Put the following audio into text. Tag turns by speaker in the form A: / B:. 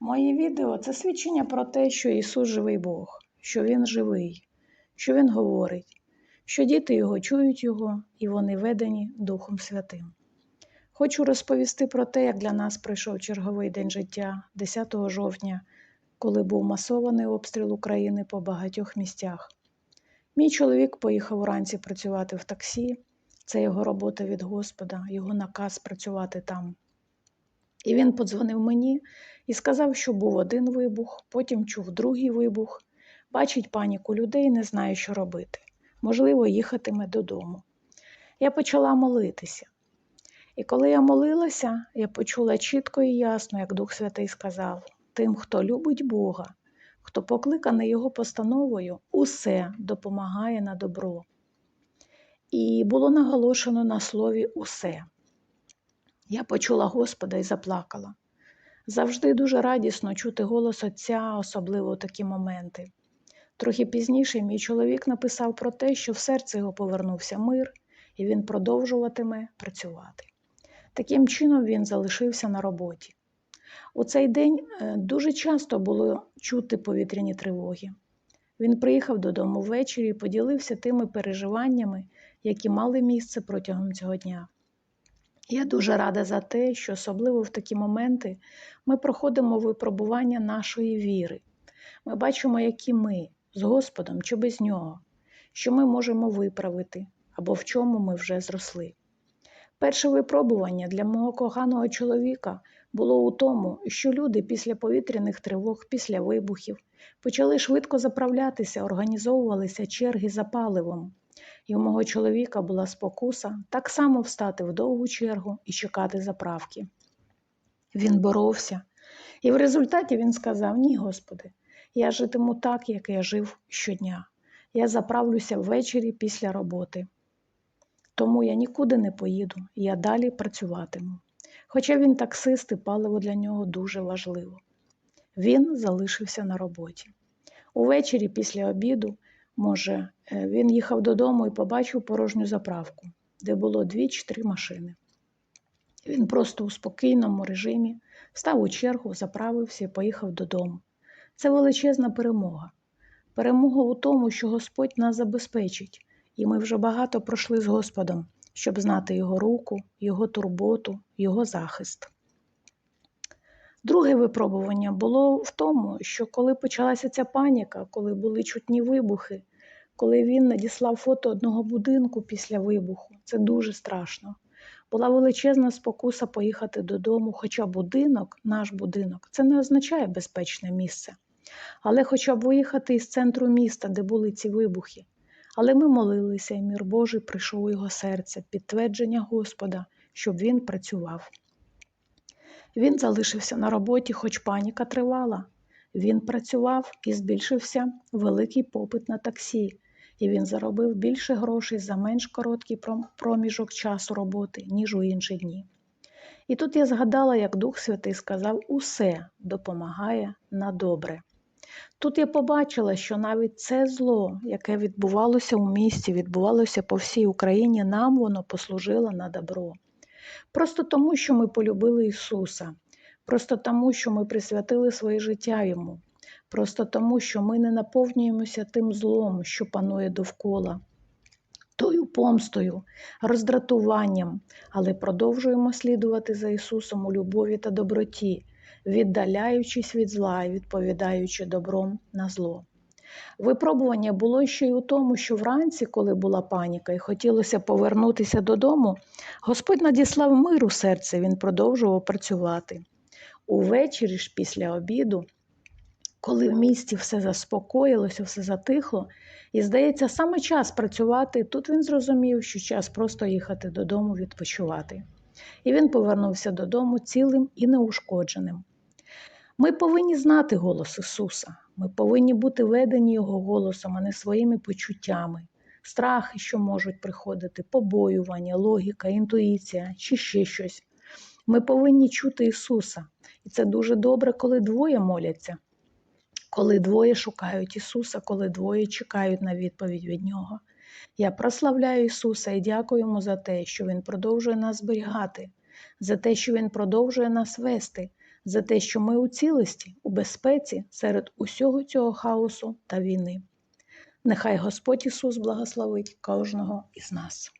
A: Мої відео це свідчення про те, що Ісус живий Бог, що Він живий, що Він говорить, що діти Його чують Його і вони ведені Духом Святим. Хочу розповісти про те, як для нас пройшов черговий день життя 10 жовтня, коли був масований обстріл України по багатьох місцях. Мій чоловік поїхав уранці працювати в таксі, це його робота від Господа, його наказ працювати там. І він подзвонив мені і сказав, що був один вибух, потім чув другий вибух, бачить паніку людей, не знає, що робити. Можливо, їхатиме додому. Я почала молитися. І коли я молилася, я почула чітко і ясно, як Дух Святий сказав: тим, хто любить Бога, хто покликаний Його постановою, усе допомагає на добро. І було наголошено на слові усе. Я почула Господа і заплакала. Завжди дуже радісно чути голос Отця, особливо у такі моменти. Трохи пізніше мій чоловік написав про те, що в серце його повернувся мир, і він продовжуватиме працювати. Таким чином він залишився на роботі. У цей день дуже часто було чути повітряні тривоги. Він приїхав додому ввечері і поділився тими переживаннями, які мали місце протягом цього дня. Я дуже рада за те, що особливо в такі моменти ми проходимо випробування нашої віри. Ми бачимо, які ми з Господом чи без нього, що ми можемо виправити або в чому ми вже зросли. Перше випробування для мого коханого чоловіка було у тому, що люди після повітряних тривог, після вибухів почали швидко заправлятися, організовувалися черги за паливом. І у мого чоловіка була спокуса так само встати в довгу чергу і чекати заправки. Він боровся, і в результаті він сказав: Ні, Господи, я житиму так, як я жив щодня. Я заправлюся ввечері після роботи. Тому я нікуди не поїду, я далі працюватиму. Хоча він таксист і паливо для нього дуже важливо. Він залишився на роботі. Увечері після обіду, може, він їхав додому і побачив порожню заправку, де було дві чи три машини. Він просто у спокійному режимі став у чергу, заправився і поїхав додому. Це величезна перемога. Перемога у тому, що Господь нас забезпечить, і ми вже багато пройшли з Господом, щоб знати Його руку, Його турботу, Його захист. Друге випробування було в тому, що коли почалася ця паніка, коли були чутні вибухи, коли він надіслав фото одного будинку після вибуху, це дуже страшно. Була величезна спокуса поїхати додому, хоча будинок, наш будинок, це не означає безпечне місце. Але хоча б виїхати із центру міста, де були ці вибухи. Але ми молилися, і мір Божий прийшов у його серце, підтвердження Господа, щоб він працював. Він залишився на роботі, хоч паніка тривала. Він працював і збільшився великий попит на таксі, і він заробив більше грошей за менш короткий проміжок часу роботи, ніж у інші дні. І тут я згадала, як Дух Святий сказав: усе допомагає на добре. Тут я побачила, що навіть це зло, яке відбувалося у місті, відбувалося по всій Україні, нам воно послужило на добро. Просто тому, що ми полюбили Ісуса, просто тому, що ми присвятили своє життя Йому, просто тому, що ми не наповнюємося тим злом, що панує довкола, тою помстою, роздратуванням, але продовжуємо слідувати за Ісусом у любові та доброті, віддаляючись від зла і відповідаючи добром на зло. Випробування було ще й у тому, що вранці, коли була паніка і хотілося повернутися додому, Господь надіслав мир у серце, він продовжував працювати. Увечері ж після обіду, коли в місті все заспокоїлося, все затихло, і, здається, саме час працювати, тут він зрозумів, що час просто їхати додому відпочивати. І він повернувся додому цілим і неушкодженим. Ми повинні знати голос Ісуса. Ми повинні бути ведені Його голосом, а не своїми почуттями, страхи, що можуть приходити, побоювання, логіка, інтуїція чи ще щось. Ми повинні чути Ісуса. І це дуже добре, коли двоє моляться, коли двоє шукають Ісуса, коли двоє чекають на відповідь від Нього. Я прославляю Ісуса і дякую Йому за те, що Він продовжує нас зберігати, за те, що Він продовжує нас вести, за те, що ми у цілості, у безпеці серед усього цього хаосу та війни. Нехай Господь Ісус благословить кожного із нас.